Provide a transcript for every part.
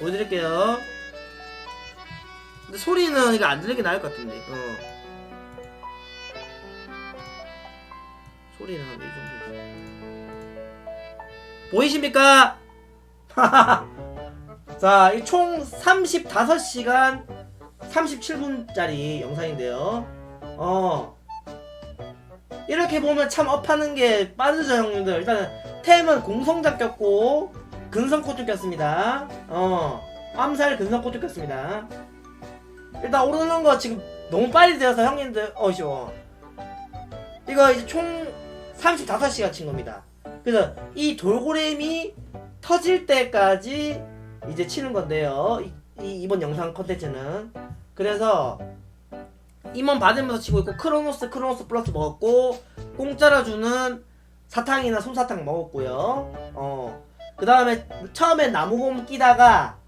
보여드릴게요. 근데 소리는 이거 안 들리게 나을 것 같은데. 어. 소리는 한이 정도. 보이십니까? 자, 이 총 35시간 37분짜리 영상인데요. 어. 이렇게 보면 참 업하는 게 빠르죠, 형님들. 일단은 템은 공성작 꼈고, 근성코트 꼈습니다. 어. 암살 근성코트 꼈습니다. 일단 오르는 거 지금 너무 빨리 되어서 형님들, 어이쇼. 이거 이제 총 35시간 친 겁니다. 그래서 이 돌고래미 터질 때까지 이제 치는 건데요. 이, 이, 이번 영상 컨텐츠는. 그래서 임원 받으면서 치고 있고 크로노스 크로노스 플러스 먹었고 공짜로 주는 사탕이나 솜사탕 먹었고요. 어. 그 다음에 처음엔 나무곰 끼다가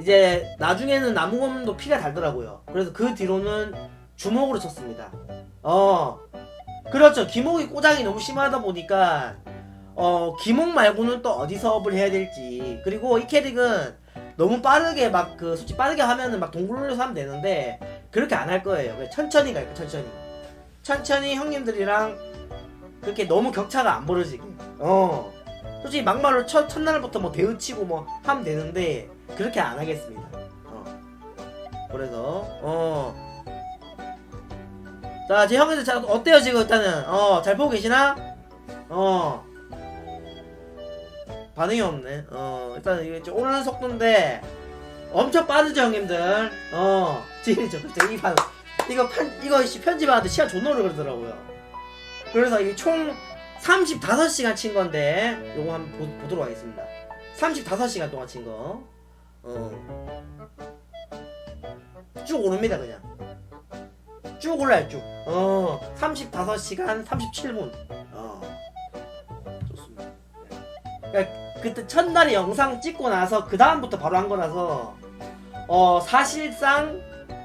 이제 나중에는 나무곰도 피가 달더라고요. 그래서 그 뒤로는 주먹으로 쳤습니다. 어. 그렇죠. 기목이 꼬장이 너무 심하다 보니까 어 기목 말고는 또 어디서 업을 해야 될지 그리고 이 캐릭은 너무 빠르게 막 그 솔직히 빠르게 하면은 막 동굴 돌려서 하면 되는데 그렇게 안 할 거예요. 천천히 갈거 천천히. 천천히 형님들이랑 그렇게 너무 격차가 안 벌어지게. 어. 솔직히 막말로 첫 첫날부터 뭐 대우치고 뭐 하면 되는데 그렇게 안 하겠습니다. 어. 그래서 어. 자, 제 형님들 자, 어때요 지금 일단은 어 잘 보고 계시나? 어 반응이 없네. 어 일단 이게 좀 오르는 속도인데 엄청 빠르죠 형님들. 어 지금 저이 반 이거 편 이거 씨 편집하는데 시간 존나 오래 걸리더라고요. 그래서 이게 총 35시간 친 건데 요거 한번 보, 보도록 하겠습니다. 35시간 동안 친 거. 어. 쭉 오릅니다 그냥. 쭉 올라요 쭉. 어 35시간 37분. 어 좋습니다. 그러니까 그때 첫날에 영상 찍고 나서 그 다음부터 바로 한 거라서 어 사실상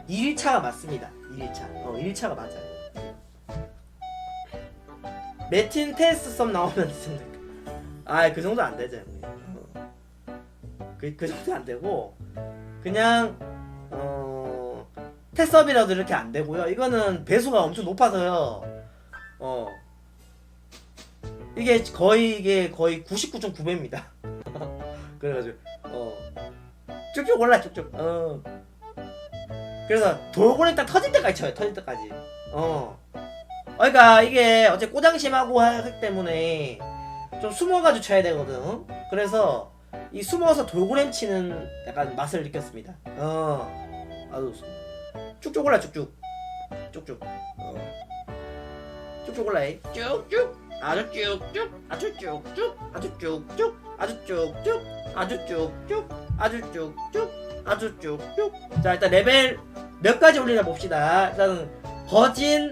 1일차가 맞습니다. 1일차. 어 1일차가 맞아요. 매틴 테스트 썸 나오면 아그 정도 안 형님. 어. 그, 그 정도 안 되고 그냥 어 테스업이라도 이렇게 안 되고요. 이거는 배수가 엄청 높아서요. 어 이게 거의 이게 거의 99.9배입니다. 그래가지고 어 쭉쭉 올라 쭉쭉. 어 그래서 돌고래 딱 터질 때까지 쳐요. 터질 때까지. 어. 그러니까 이게 어째 꼬장 심하고 하기 때문에 좀 숨어가지고 쳐야 되거든. 그래서 이 숨어서 돌고래 치는 약간 맛을 느꼈습니다. 어. 아주 좋습니다. 쭉쭉 올라 쭉쭉. 쭉쭉. 어. 쭉쭉 올라해 쭉쭉. 아주 쭉쭉. 아주 쭉쭉. 아주 쭉쭉. 아주 쭉쭉. 아주 쭉쭉. 아주 쭉쭉. 아주 쭉쭉. 자 일단 레벨 몇 가지 올리나 봅시다. 일단은 거진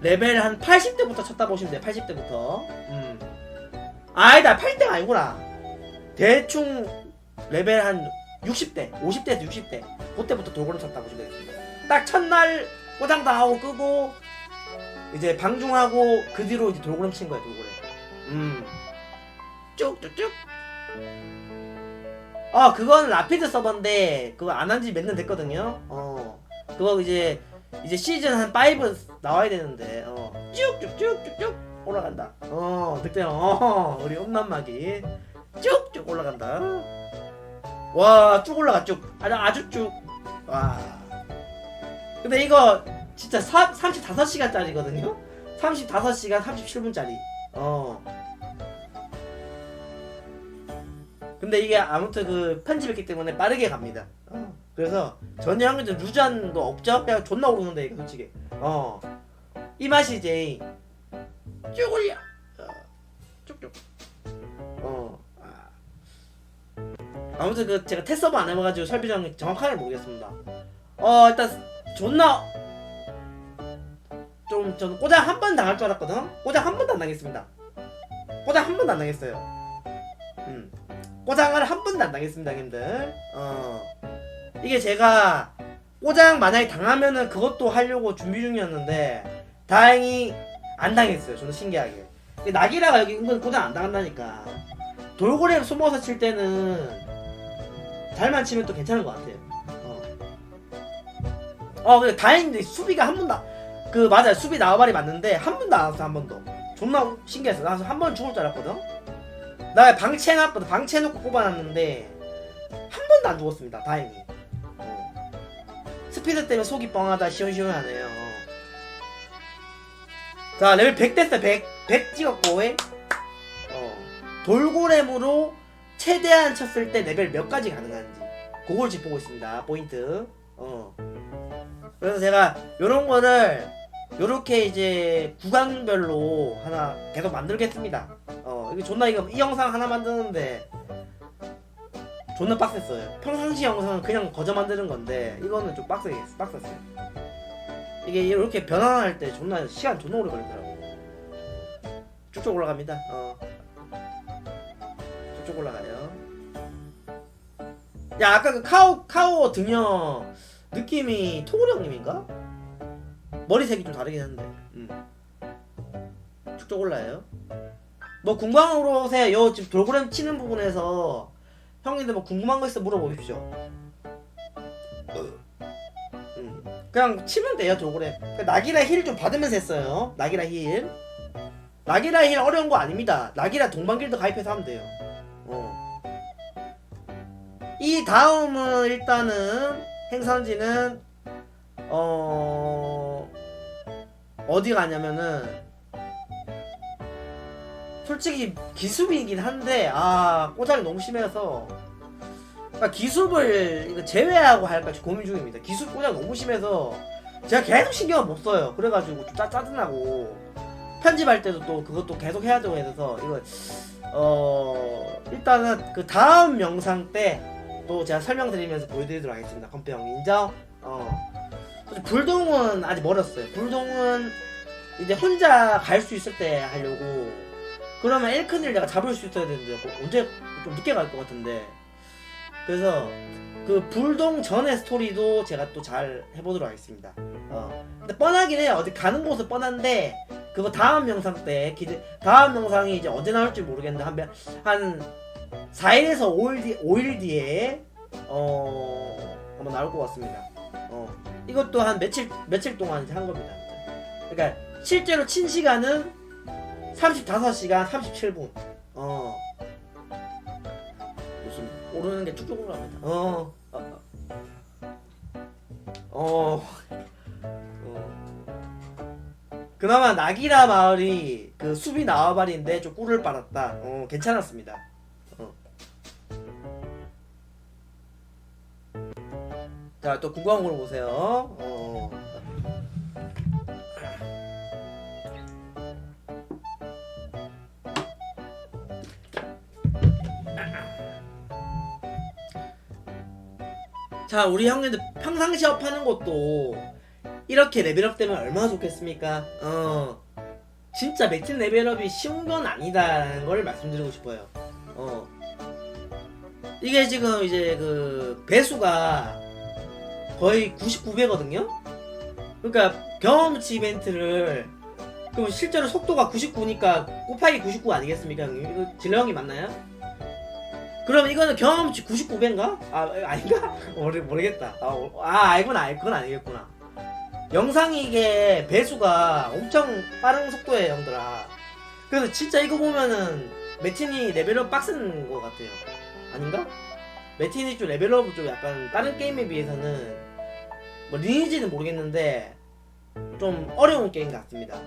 레벨 한 80대부터 쳤다 보시면 돼요 80대부터. 음. 아니다 80대가 아니구나. 대충 레벨 한 60대 50대에서 60대 그때부터 돌고래 쳤다 보시면 되겠습니다. 딱 첫날 꼬장 다 하고 끄고 이제 방중하고 그 뒤로 이제 돌고래 친 거야 돌고래. 음. 쭉쭉쭉. 아 그건 라피드 서버인데 그거 안 한 지 몇 년 됐거든요. 어. 그거 이제 이제 시즌 한 5 나와야 되는데 어. 쭉쭉쭉쭉쭉 올라간다. 어 늑대형 어. 우리 엄남막이 쭉쭉 올라간다. 와 쭉 올라가 쭉. 아주 아주 쭉와. 근데 이거 진짜 사, 35시간짜리거든요? 35시간 37분짜리. 어. 근데 이게 아무튼 그 편집했기 때문에 빠르게 갑니다. 어. 그래서 전혀 한국에 루잔도 그냥 존나 오르는데 솔직히. 어 이 맛이지 쭉 올려. 어, 쭉쭉. 어. 아. 아무튼 그 제가 테스트 안 해봐가지고 설비장 정확하게 모르겠습니다. 어 일단 존나 좀 저는 꼬장 한 번 당할 줄 알았거든? 꼬장 한 번도 안 당했습니다. 꼬장 한 번도 안 당했어요. 음. 꼬장을 한 번도 안 당했습니다 형님들. 어 이게 제가 꼬장 만약에 당하면은 그것도 하려고 준비 중이었는데 다행히 안 당했어요 저는 신기하게 나기라가 여기 은근 꼬장 안 당한다니까 돌고래 숨어서 칠 때는 잘만 치면 또 괜찮은 것 같아요. 어. 어, 근데 다행인데 수비가 한 번도 안- 그 맞아요 수비 나와발이 맞는데 한 번도 안 왔어 한 번도. 존나 신기했어. 나 한 번 죽을 줄 알았거든. 나 방치 해놨거든. 방치 해놓고 뽑아놨는데 한 번도 안 죽었습니다. 다행히. 어. 스피드 때문에 속이 뻥하다 시원시원하네요. 자 레벨 100 됐어 100 100 찍었고 에? 어. 돌고램으로 최대한 쳤을 때 레벨 몇 가지 가능한지 그걸 짚보고 있습니다 포인트 어 그래서 제가 요런 거를 요렇게 이제 구간별로 하나 계속 만들겠습니다 어 이거 존나 이거 이 영상 하나 만드는데 존나 빡셌어요. 평상시 영상은 그냥 거저 만드는 건데 이거는 좀 빡세, 빡셌어요. 이게 이렇게 변환할 때 존나 시간 존나 오래 걸리더라고. 쭉쭉 올라갑니다. 어. 쭉쭉 올라가요. 야 아까 그 카오 카오 등려 느낌이 토굴 형님인가? 머리색이 좀 다르긴 한데. 음. 쭉쭉 올라요. 뭐거 오세요 요 지금 돌고램 치는 부분에서 형님들 뭐 궁금한 거 있어 물어보십시오. 음. 그냥 치면 돼요 그 나기라 힐 좀 받으면서 했어요. 나기라 힐. 나기라 힐 어려운 거 아닙니다. 나기라 동방길드 가입해서 하면 돼요. 어. 이 다음은 일단은 행선지는 어 어디 가냐면은 솔직히 기습이긴 한데 아 꼬장이 너무 심해서 그러니까 기습을 제외하고 할까 고민 중입니다. 기습 꼬장 너무 심해서 제가 계속 신경을 못 써요. 그래가지고 좀 짜, 짜증나고 편집할 때도 또 그것도 계속 해야 되고 해서 이거 어 일단은 그 다음 영상 때 또 제가 설명드리면서 보여드리도록 하겠습니다. 건pe형 인정? 어. 불동은 아직 멀었어요. 불동은 이제 혼자 갈 수 있을 때 하려고. 그러면 엘큰을 내가 잡을 수 있어야 되는데 그 언제 좀 늦게 갈 것 같은데. 그래서 그 불동 전의 스토리도 제가 또 잘 해보도록 하겠습니다. 어. 근데 뻔하긴 해요. 어디 가는 곳은 뻔한데 그거 다음 영상 때 기대. 다음 영상이 이제 언제 나올지 모르겠는데 한, 몇- 한 4일에서 5일, 뒤, 5일 뒤에 어 한번 나올 것 같습니다. 어 이것도 한 며칠 며칠 동안 한 겁니다. 그러니까 실제로 친 시간은 35시간 37분. 어 무슨 오르는 게 쭉쭉 올라갑니다. 어. 어. 어. 어. 그나마 나기라 마을이 그 수비 나와발인데 좀 꿀을 빨았다. 어 괜찮았습니다. 자, 또 궁금한 걸 보세요. 어. 자, 우리 형님들 평상시 업하는 것도 이렇게 레벨업 되면 얼마나 좋겠습니까? 어. 진짜 맥진 레벨업이 쉬운 건 아니다라는 걸 말씀드리고 싶어요. 어. 이게 지금 이제 그 배수가 거의 99배거든요. 그러니까 경험치 이벤트를 그럼 실제로 속도가 99니까 곱하기 99 아니겠습니까? 형님? 이거 질량이 맞나요? 그럼 이거는 경험치 99배인가? 아 아닌가? 모르, 모르겠다. 아, 어, 아 이건 알 그건 아니겠구나. 영상이 이게 배수가 엄청 빠른 속도예요, 형들아. 그래서 진짜 이거 보면은 매틴이 레벨업 빡센 것 같아요. 아닌가? 매틴이 좀 레벨업은 좀 약간 다른 게임에 비해서는 뭐 리니지는 모르겠는데 좀 어려운 게임 같습니다.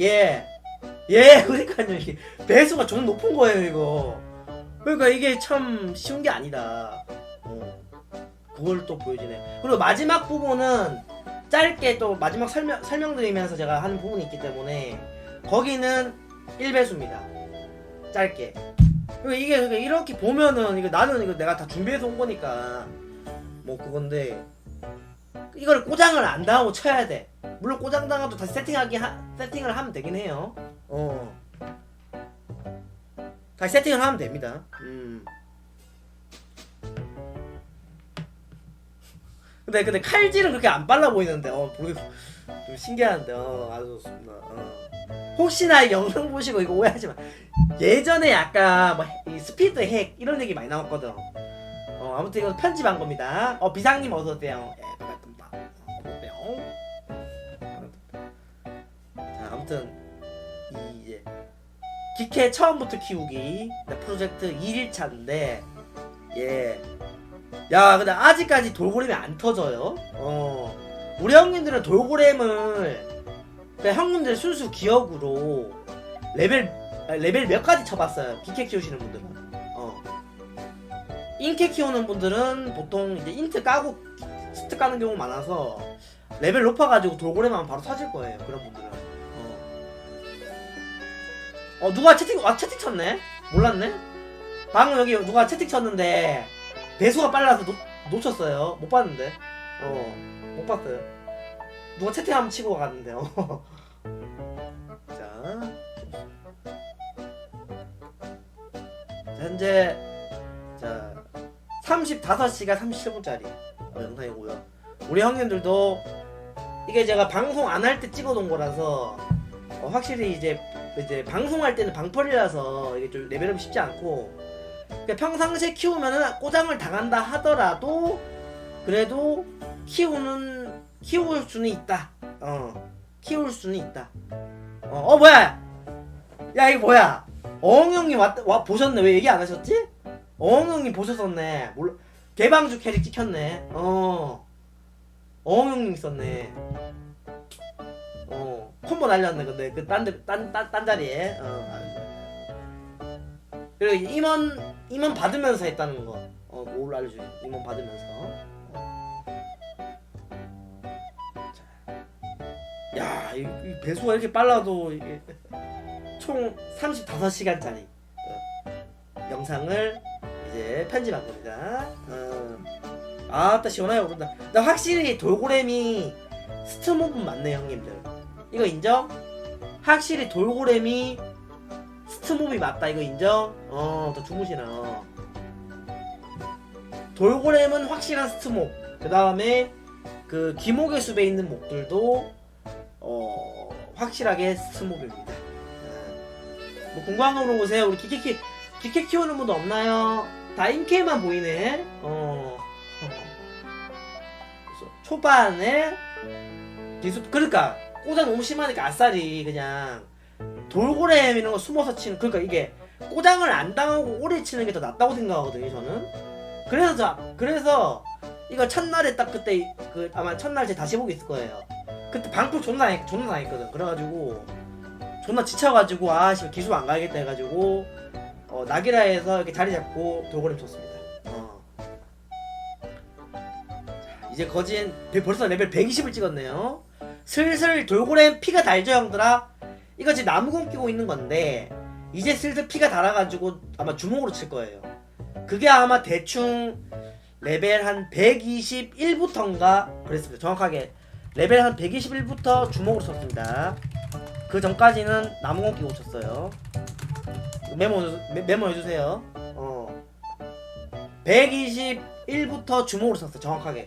예, 예, 그러니까요. 배수가 좀 높은 거예요, 이거. 그러니까 이게 참 쉬운 게 아니다. 어, 그걸 또 보여주네. 그리고 마지막 부분은 짧게 또 마지막 설명 설명드리면서 제가 하는 부분이 있기 때문에 거기는 1배수입니다. 짧게. 그러니까 이게 그러니까 이렇게 보면은 이거 나는 이거 내가 다 준비해서 온 거니까 뭐 그건데 이걸 꼬장을 안 당하고 쳐야 돼. 물론 꼬장 당하도 다시 세팅하기 하, 세팅을 하면 되긴 해요. 어. 다시 세팅을 하면 됩니다. 음. 근데 근데 칼질은 그렇게 안 빨라 보이는데 어 모르겠 좀 신기한데 어 아주 좋습니다. 어. 혹시나 이 영상 보시고 이거 오해하지 마. 예전에 약간 뭐이 스피드 핵 이런 얘기 많이 나왔거든. 어어 아무튼 이거 편집한 겁니다. 어 비상님 어서 오세요. 예 반갑습니다. 어, 어서 오세요. 자 아무튼 이 이제 기캐 처음부터 키우기 네, 프로젝트 1일차인데 예. 야 근데 아직까지 돌고래미 안 터져요. 어 우리 형님들은 돌고래임을 그냥 형님들 순수 기억으로 레벨 아, 레벨 몇 가지 쳐봤어요. 기캐 키우시는 분들은. 어. 인캐 키우는 분들은 보통 이제 인트 까고 스트 까는 경우 많아서 레벨 높아가지고 돌고래만 바로 터질 거예요. 그런 분들은. 어. 어 누가 채팅 아 채팅 쳤네? 몰랐네? 방금 여기 누가 채팅 쳤는데 배수가 빨라서 놓, 놓쳤어요. 못 봤는데. 어. 못 봤어요. 누가 채팅 한번 치고 갔는데요. 자. 자, 현재 자 35시간 37분짜리 영상이고요. 우리 형님들도 이게 제가 방송 안 할 때 찍어놓은 거라서 어, 확실히 이제 이제 방송할 때는 방펄이라서 이게 좀 레벨업이 쉽지 않고 그러니까 평상시에 키우면은 꼬장을 당한다 하더라도 그래도 키우는 키울 수는 있다. 어 키울 수는 있다. 어, 어 뭐야? 야 이거 뭐야? 어흥 형님 왔, 와 보셨네 왜 얘기 안 하셨지? 어흥 형님 보셨었네. 몰라 개방주 캐릭 찍혔네. 어 어흥 형님 있었네. 어 콤보 날렸네 근데 그딴딴딴 딴 자리에. 어. 그리고 임원 임원 받으면서 했다는 거. 어 그걸 알려줘. 임원 받으면서. 야, 이, 이 배수가 이렇게 빨라도 이게 총 35시간짜리 어, 영상을 이제 편집한 겁니다. 어. 아따 시원하게 오른다. 나 확실히 돌고래미 스트몹은 맞네 형님들. 이거 인정? 확실히 돌고래미 스트몹이 맞다 이거 인정? 어, 더 주무시나. 어. 돌고래는 확실한 스트몹. 그 다음에 그 기목의 숲에 있는 목들도 어 확실하게 스모입니다. 뭐 궁금한 거 물어보세요. 우리 기캐키 기캐 키우는 분도 없나요? 다 인캐만 보이네. 어. 초반에 기수 그러니까 꼬장 너무 심하니까 아싸리 그냥 돌고래 이런 거 숨어서 치는 그러니까 이게 꼬장을 안 당하고 오래 치는 게 더 낫다고 생각하거든요 저는. 그래서 자 그래서 이거 첫날에 딱 그때 그 아마 첫날 제 다시 보기 있을 거예요. 그때 방풀 존나 했- 존나 했거든. 그래가지고 존나 지쳐가지고 아씨 기술 안 가야겠다 해가지고 어, 나기라에서 이렇게 자리 잡고 돌고래 쳤습니다. 어. 자, 이제 거진 배- 벌써 레벨 120을 찍었네요. 슬슬 돌고래 피가 달죠 형들아. 이거 지금 나무공 끼고 있는 건데 이제 슬슬 피가 달아가지고 아마 주먹으로 칠 거예요. 그게 아마 대충 레벨 한 121부터인가 그랬습니다. 정확하게 레벨 한 121부터 주먹으로 쳤습니다. 그 전까지는 나무공 끼고 쳤어요. 메모 메, 메모해 주세요. 어. 121부터 주먹으로 쳤어. 정확하게.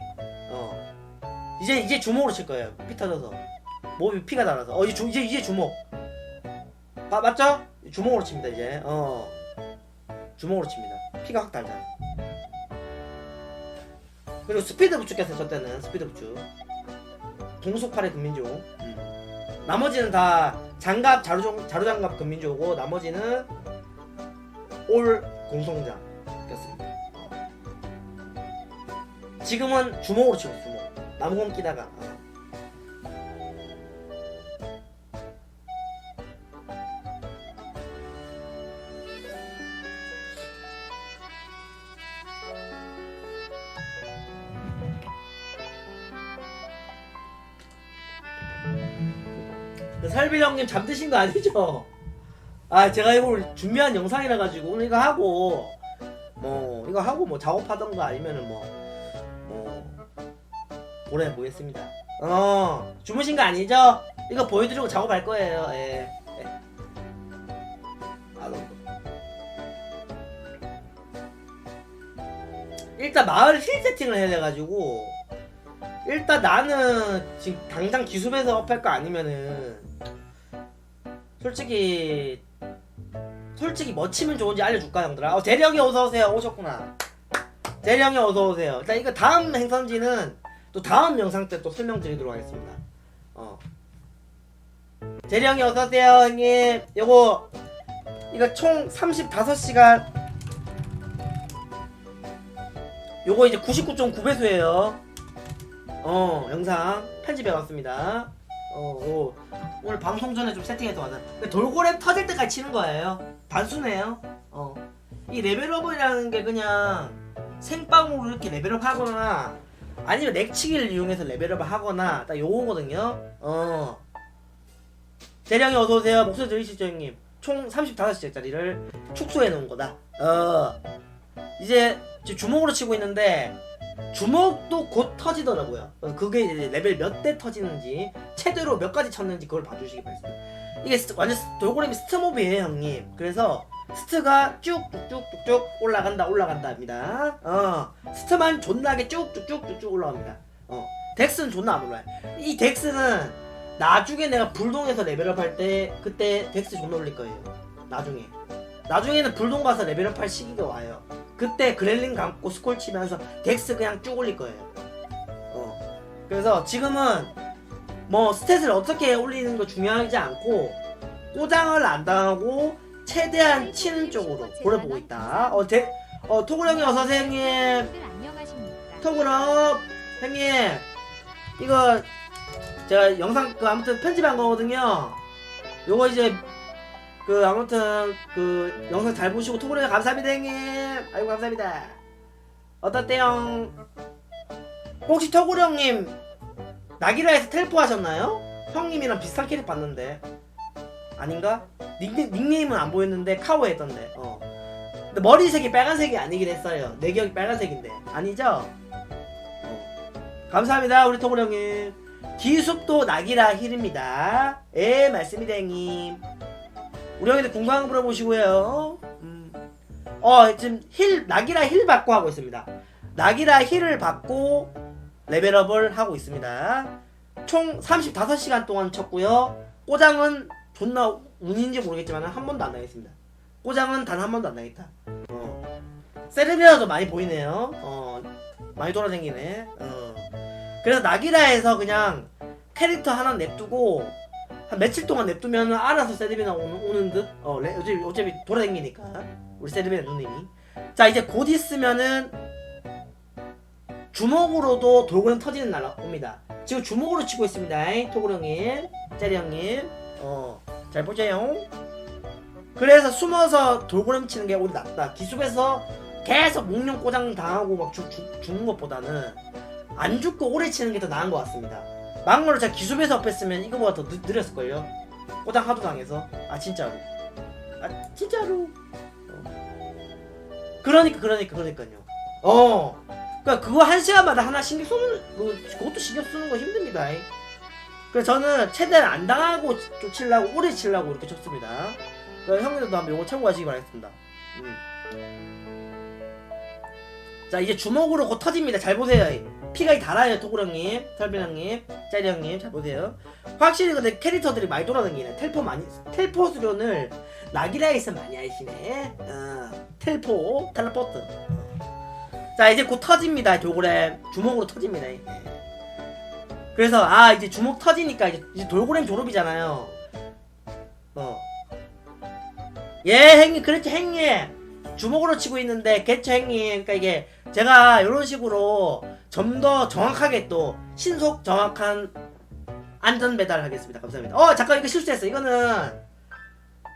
어. 이제 이제 주먹으로 칠 거예요. 피 터져서. 몸이 피가 달아서. 어 이제 주, 이제 이제 주먹. 아, 맞죠? 주먹으로 칩니다, 이제. 어. 주먹으로 칩니다. 피가 확 달잖아. 그리고 스피드 부축 꼈어요, 저 때는. 스피드 부축. 동속팔의 금민조. 음. 나머지는 다 장갑 자루 자루장갑 금민조고 나머지는 올 공성장. 어. 지금은 주먹으로 치고 주먹. 나무검 끼다가. 어. 그 설비 형님 잠드신 거 아니죠? 아 제가 이걸 준비한 영상이라 가지고 오늘 이거 하고 뭐 이거 하고 뭐 작업하던가 아니면은 뭐뭐 오래 보겠습니다. 어 주무신 거 아니죠? 이거 보여드리고 작업할 거예요. 예. 예. 아 너무. 일단 마을 힐 세팅을 해야 돼가지고 일단 나는 지금 당장 기습에서 업할 거 아니면은 솔직히 솔직히 뭐 치면 좋은지 알려줄까 형들아? 어 대령이 어서 오세요 오셨구나 재령이 어서 오세요. 일단 이거 다음 행선지는 또 다음 영상 때 또 설명드리도록 하겠습니다. 어. 재령이 어서 오세요, 형님. 요거 이거 총 35시간 요거 이제 99.9배수예요. 어, 영상 편집해 왔습니다. 어, 오. 오늘 방송 전에 좀 세팅해서 왔나. 돌고래 터질 때까지 치는 거예요. 단순해요. 어. 이 레벨업이라는 게 그냥 생빵으로 이렇게 레벨업 하거나 아니면 렉치기를 이용해서 레벨업을 하거나 딱 요거거든요. 어. 대령이 어서 오세요. 목소리 들리시죠, 형님? 총 35시짜리를 축소해 놓은 거다. 어. 이제 주먹으로 치고 있는데 주먹도 곧 터지더라고요. 어, 그게 레벨 몇 대 터지는지 최대로 몇 가지 쳤는지 그걸 봐주시기 바랍니다. 이게 스- 완전 스- 돌고래미 스트몹이에요, 형님. 그래서 스트가 쭉쭉쭉쭉쭉 올라간다 올라간다 합니다. 어 스트만 존나게 쭉쭉쭉쭉쭉 올라갑니다. 어 덱스는 존나 안 올라요. 이 덱스는 나중에 내가 불동에서 레벨업 할 때 그때 덱스 존나 올릴 거예요. 나중에 나중에는 불동 가서 레벨업 할 시기가 와요. 그때 그렐린 감고 스콜 치면서 덱스 그냥 쭉 올릴 거예요. 어 그래서 지금은 뭐 스탯을 어떻게 올리는 거 중요하지 않고 꼬장을 안 당하고 최대한 치는 쪽으로 보내보고 있다. 어, 제, 어, 토글 형님 어서 오세요, 형님. 들 안녕하십니까? 토글업, 형님. 이거, 제가 영상, 그, 아무튼 편집한 거거든요. 요거 이제, 그, 아무튼, 그, 영상 잘 보시고 토글 형님 감사합니다, 형님. 아이고, 감사합니다. 어떻대요? 혹시 토글 형님, 나기라에서 텔포 하셨나요? 형님이랑 비슷한 캐릭 봤는데. 아닌가? 닉네, 닉네임은 안 보였는데 카오 했던데 어. 근데 머리색이 빨간색이 아니긴 했어요 내 기억이 빨간색인데 아니죠? 어. 감사합니다 우리 토글 형님 기숙도 낙이라 힐입니다 예 맞습니다 형님 우리 형님들 궁금한 거 물어보시고요 음. 어 지금 힐 낙이라 힐 받고 하고 있습니다 낙이라 힐을 받고 레벨업을 하고 있습니다 총 35시간 동안 쳤고요 꼬장은 존나 운인지 모르겠지만 한 번도 안 당했습니다. 꼬장은 단 한 번도 안 당했다. 어. 세르비아도 많이 보이네요. 어. 많이 돌아다니네. 어. 그래서 나기라에서 그냥 캐릭터 하나 냅두고 한 며칠 동안 냅두면 알아서 세르비나 오는, 오는 듯. 어, 레, 어차피, 어차피 돌아다니니까 우리 세르비나 누님이. 자 이제 곧 있으면은 주먹으로도 돌고래 터지는 날 옵니다. 지금 주먹으로 치고 있습니다. 토그형님 짜리 형님. 어, 잘 보세요. 그래서 숨어서 돌고래 치는 게 오히려 낫다. 기습에서 계속 목련 꼬장 당하고 막 죽, 죽, 죽는 것보다는 안 죽고 오래 치는 게 더 나은 것 같습니다. 막말로 제가 기습에서 업했으면 이거보다 더 느, 느렸을걸요. 꼬장 하도 당해서. 아, 진짜로. 아, 진짜로. 어. 그러니까, 그러니까, 그러니까요. 어. 그니까 그거 한 시간마다 하나 신경 쓰는, 뭐, 그것도 신경 쓰는 거 힘듭니다. 그래서 저는 최대한 안 당하고 좀 치려고 오래 치려고 이렇게 쳤습니다. 그러니까 형님들도 한번 요거 참고하시기 바라겠습니다. 음. 자 이제 주먹으로 곧 터집니다. 잘 보세요. 피가 달아요 토구령님, 설빈 형님, 짜리 형님 잘 보세요. 확실히 근데 캐릭터들이 많이 돌아다니네. 텔포 많이 텔포 수련을 나기라에서 많이 하시네. 어, 텔포, 텔레포트. 자 이제 곧 터집니다. 돌고래 주먹으로 터집니다. 예. 그래서 아 이제 주먹 터지니까 이제, 이제 돌고랭 졸업이잖아요. 어. 예 행님 그렇죠 행님 주먹으로 치고 있는데 개처 행님 그러니까 이게 제가 이런 식으로 좀 더 정확하게 또 신속 정확한 안전 배달을 하겠습니다. 감사합니다. 어 잠깐 이거 실수했어. 이거는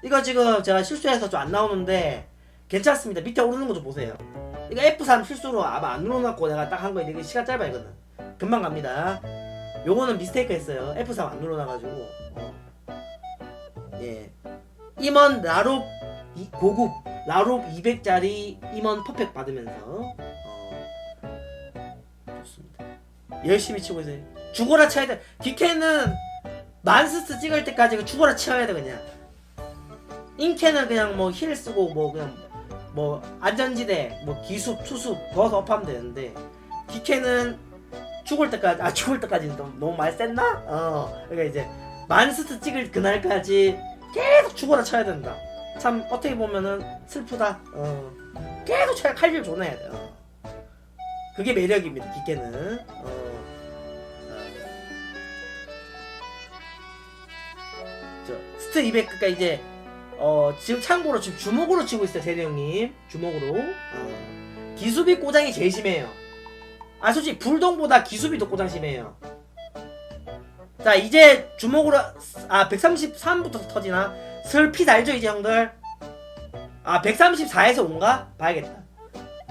이거 지금 제가 실수해서 좀 안 나오는데 괜찮습니다. 밑에 오르는 거 좀 보세요. 이거 F3 실수로 아마 안 눌러놨고 내가 딱 한거 이게 시간 짧아 이거는 금방 갑니다. 요거는 미스테이크 했어요. F3 안 눌러놔가지고. 어. 예. 임원 라롭 이- 고급 라롭 200짜리 임원 퍼펙 받으면서 어. 좋습니다. 열심히 치고 있어요. 죽어라 쳐야 돼. 디케는 만스트 찍을 때까지 그 죽어라 쳐야 돼 그냥. 인캐는 그냥 뭐 힐 쓰고 뭐 그냥 뭐 안전지대 뭐 기습 투습 넣어서 업하면 되는데 디케는 죽을 때까지 아 죽을 때까지는 또 너무 많이 셌나? 어 그러니까 이제 만스트 찍을 그날까지 계속 죽어라 쳐야 된다. 참 어떻게 보면은 슬프다. 어 계속 쳐야 칼질 존해야 돼. 어. 그게 매력입니다. 기계는. 어. 자. 저 스트 200그니까 이제 어 지금 참고로 지금 주먹으로 치고 있어요 형님 주먹으로 어. 기수비 꼬장이 제일 심해요 아 솔직히 불동보다 기수비도 꼬장 심해요 자 이제 주먹으로 아 133부터 터지나 슬피 알죠 이제 형들 아 134에서 온가 봐야겠다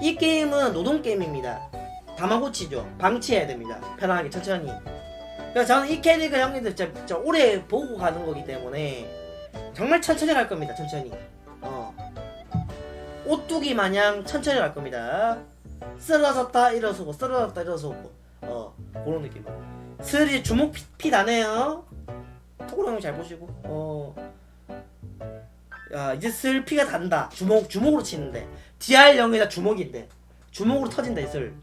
이 게임은 노동 게임입니다 다마고치죠 방치해야 됩니다 편안하게 천천히 그래서 저는 이 캐릭을 형님들 진짜, 진짜 오래 보고 가는 거기 때문에 정말 천천히 갈 겁니다. 천천히. 어. 오뚜기 마냥 천천히 갈 겁니다. 쓰러졌다 일어서고 쓰러졌다 일어서고 어 그런 느낌. 슬이 주먹 피, 피 나네요. 토그랑 잘 보시고 어. 야 이제 슬 피가 단다. 주먹 주먹으로 치는데 DR 0에다 주먹인데 주먹으로 터진다 이 슬.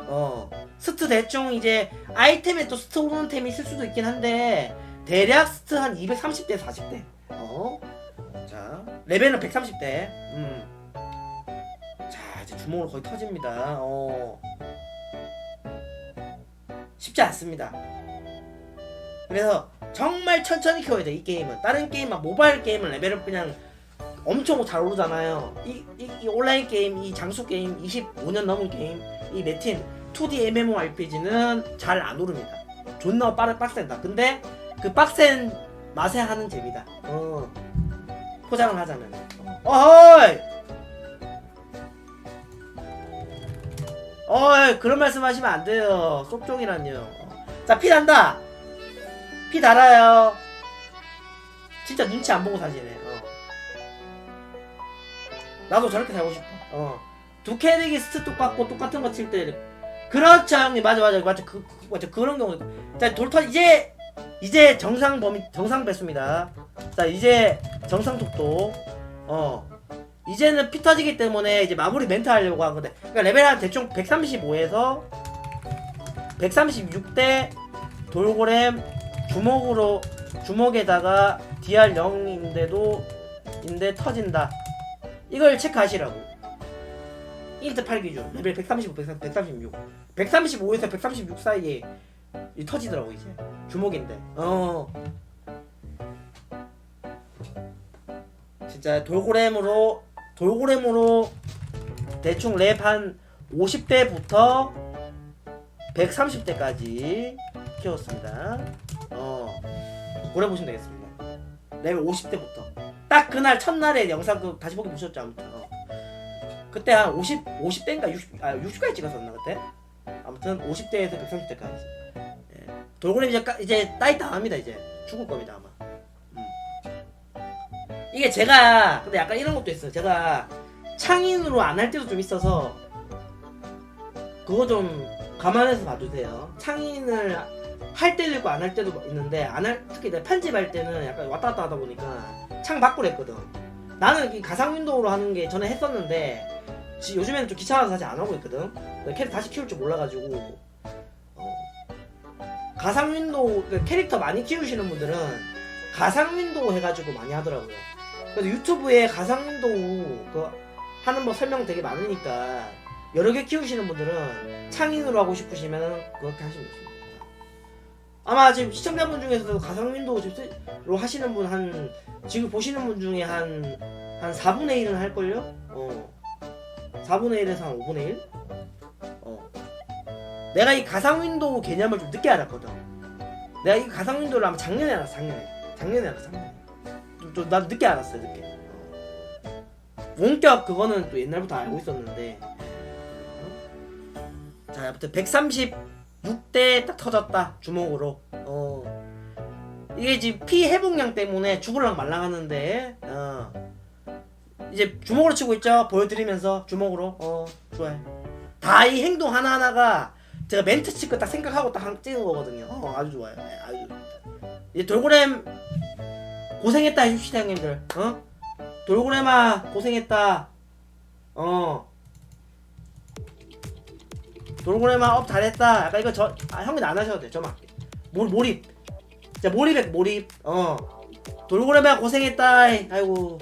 어 스트 대충 이제 아이템에 또 스트 오르는 템이 있을 수도 있긴 한데 대략 스트 한 230대 40대 어? 자 레벨은 130대 음자 이제 주먹으로 거의 터집니다. 어. 쉽지 않습니다. 그래서 정말 천천히 키워야 돼 이 게임은. 다른 게임 막 모바일 게임은 레벨을 그냥 엄청 잘 오르잖아요. 이, 이, 이 온라인 게임 이 장수 게임 25년 넘은 게임 이 매틴 2D MMORPG는 잘 안 오릅니다. 존나 빠르 빡센다. 근데 그 빡센 맛에 하는 재미다. 어. 포장을 하자면. 어이 어이 그런 말씀 하시면 안 돼요. 쏙종이란요 자피 난다. 피 달아요. 진짜 눈치 안 보고 사시네. 어. 나도 저렇게 살고 싶어. 어. 두 캐릭이 스트 똑같고 똑같은 거 칠 때 그렇죠 형님. 맞아 맞아. 맞아. 그, 그 맞아. 그런 경우. 자 돌터 이제 이제 정상 범위 정상 배수입니다. 자 이제 정상 속도. 어 이제는 피 터지기 때문에 이제 마무리 멘트 하려고 한 건데 그러니까 레벨 한 대충 135에서 136대 돌고램 주먹으로 주먹에다가 DR 0인데도 인데 터진다. 이걸 체크하시라고. 1대 8 기준. 레벨 135, 136 135에서 136 사이에 이 터지더라고 이제. 주먹인데. 어. 진짜 돌고램으로 돌고램으로 대충 랩 한 50대부터 130대까지 키웠습니다. 어 오래 보시면 되겠습니다. 레벨 50대부터. 딱 그날 첫날에 영상 그 다시 보기 보셨죠 아무튼? 어. 그때 한 50, 50대인가 60, 아 60까지 찍었었나 그때? 아무튼 50대에서 130대까지. 예. 돌고래 이제 까- 이제 따이 당합니다 이제. 죽을 겁니다 아마. 음. 이게 제가 근데 약간 이런 것도 있어요. 제가 창인으로 안 할 때도 좀 있어서 그거 좀 감안해서 봐주세요. 창인을 할 때도 있고 안 할 때도 있는데 안 할 특히 내가 편집할 때는 약간 왔다 갔다 하다 보니까 창 바꾸려 했거든. 나는 이 가상 윈도우로 하는 게 전에 했었는데 지- 요즘에는 좀 귀찮아서 사실 안 하고 있거든. 캐릭터 다시 키울 줄 몰라가지고 어, 가상 윈도우 그 캐릭터 많이 키우시는 분들은 가상 윈도우 해가지고 많이 하더라고요 그래서 유튜브에 가상 윈도우 그 하는 법 설명 되게 많으니까 여러 개 키우시는 분들은 창인으로 하고 싶으시면 그렇게 하시면 좋습니다. 아마 지금 시청자분 중에서도 가상 윈도우 로 하시는 분 한 지금 보시는 분 중에 한 한 4분의 1은 할걸요? 어. 4분의 1에서 한 5분의 1? 어. 내가 이 가상 윈도우 개념을 좀 늦게 알았거든. 내가 이 가상 윈도우를 아마 작년에 알았어 작년에. 작년에 알았어 작년에 좀난 늦게 알았어요 늦게. 어. 원격 그거는 또 옛날부터 알고 있었는데. 어? 자 아무튼 136대 딱 터졌다 주먹으로. 어. 이게 지금 피 회복량 때문에 죽을랑 말랑하는데 어. 이제 주먹으로 치고 있죠? 보여드리면서 주먹으로. 어 좋아요. 다 이 행동 하나하나가 제가 멘트 칠거딱 생각하고 딱 한- 찍은 거거든요. 어 아주 좋아요. 네, 아주. 이제 돌고램 고생했다 해줍시다 형님들. 어? 돌고래마 고생했다. 어. 돌고래마 업 잘했다. 약간 이거 저 아, 형님 안 하셔도 돼. 저만 몰 몰입. 자 몰입해 몰입. 어. 돌고래마 고생했다. 아이고.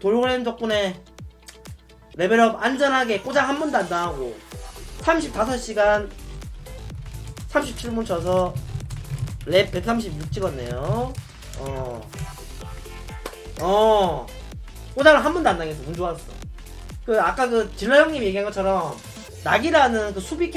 돌고래님 덕분에 레벨업 안전하게 꼬장 한 번도 안 당하고 35시간 37분 쳐서 랩 136 찍었네요. 어. 어. 꼬다를 한 번도 안 당했어. 운 좋았어. 그 아까 그 질러 형님 얘기한 것처럼 낙이라는 그 수비